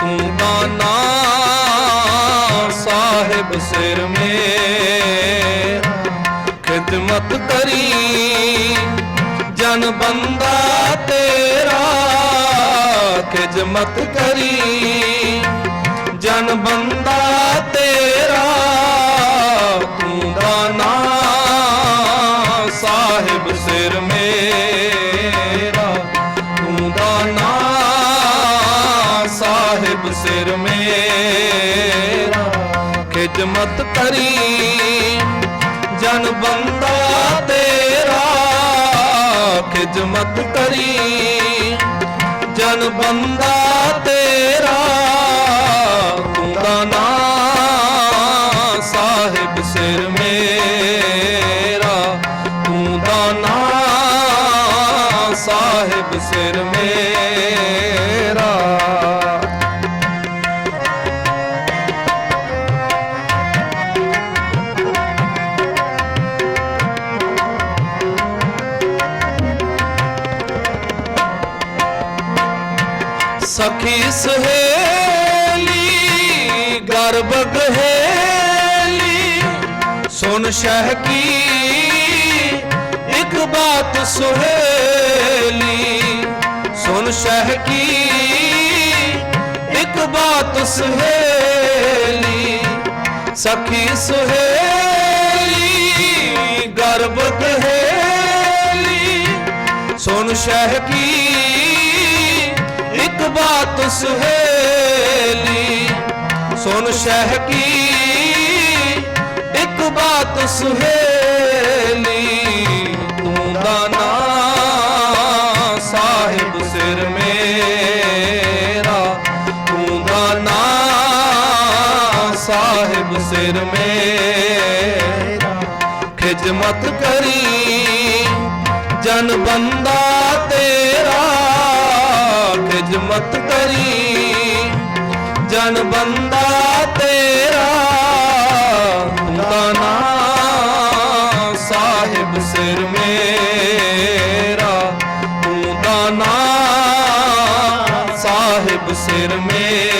ਤੂੰ ਦਾਨਾ ਸਾਹਿਬ ਸਿਰ ਮੇ ਖਿਦਮਤ ਕਰੀ, ਜਨ ਬੰਦਾ ਤੇਰਾ। ਖਿਦਮਤ ਕਰੀ, ਜਨ ਬੰਦਾ ਤੇਰਾ। ਤੂੰ ਦਾਨਾ ਸਾਹਿਬ ਸਿਰ ਮੇ ਸਾਹਿਬ ਸਿਰ ਮੇਰਾ ਖਿਦਮਤ ਕਰੀ। ਜਨ ਬੰਦਾ ਤੇਰਾ ਖਿਦਮਤ ਕਰੀ। ਜਨ ਬੰਦਾ ਤੇਰਾ ਤੂੰ ਦਾਨਾ ਸਾਹਿਬ ਸਿਰ ਮੇਰਾ। ਤੂੰ ਦਾਨਾ ਸਾਹਿਬ ਸਿਰ ਮੇਰਾ। ਸਖੀ ਸਹੇਲੀ ਗਰਬ ਗਹੇਲੀ ਸੁਨ ਸ਼ਹਿ ਕੀ, ਇੱਕ ਬਾਤ ਸੁਹੇਲੀ। ਸੁਨ ਸ਼ਹਿ ਕੀ, ਇੱਕ ਬਾਤ ਸੁਹੇਲੀ। ਸਖੀ ਸੁਹੇਲੀ ਗਰਬ ਗਹੇਲੀ ਸੁਨ ਸ਼ਹਿ ਕੀ ਇੱਕ ਬਾਤ ਸੁਹੇਲੀ ਸੁਨ ਸ਼ਹਿ ਕੀ? ਇੱਕ ਬਾਤ ਸੁਹੇਲੀ, ਤੂੰ ਦਾਨਾ ਸਾਹਿਬ ਸਿਰ ਮੇਰਾ। ਤੂੰ ਦਾਨਾ ਸਾਹਿਬ ਸਿਰ ਮੇਰਾ। ਖਿਜਮਤ ਕਰੀ, ਜਨ ਬੰਦਾ ਤੇਰਾ। ਮਤ ਕਰੀ। ਜਨ ਬੰਦਾ ਤੇਰਾ, ਹੁੰਦਾ ਨਾ ਸਾਹਿਬ ਸਿਰ ਮੇਰਾ। ਹੁੰਦਾ ਨਾ ਸਾਹਿਬ ਸਿਰ ਮੇਰਾ।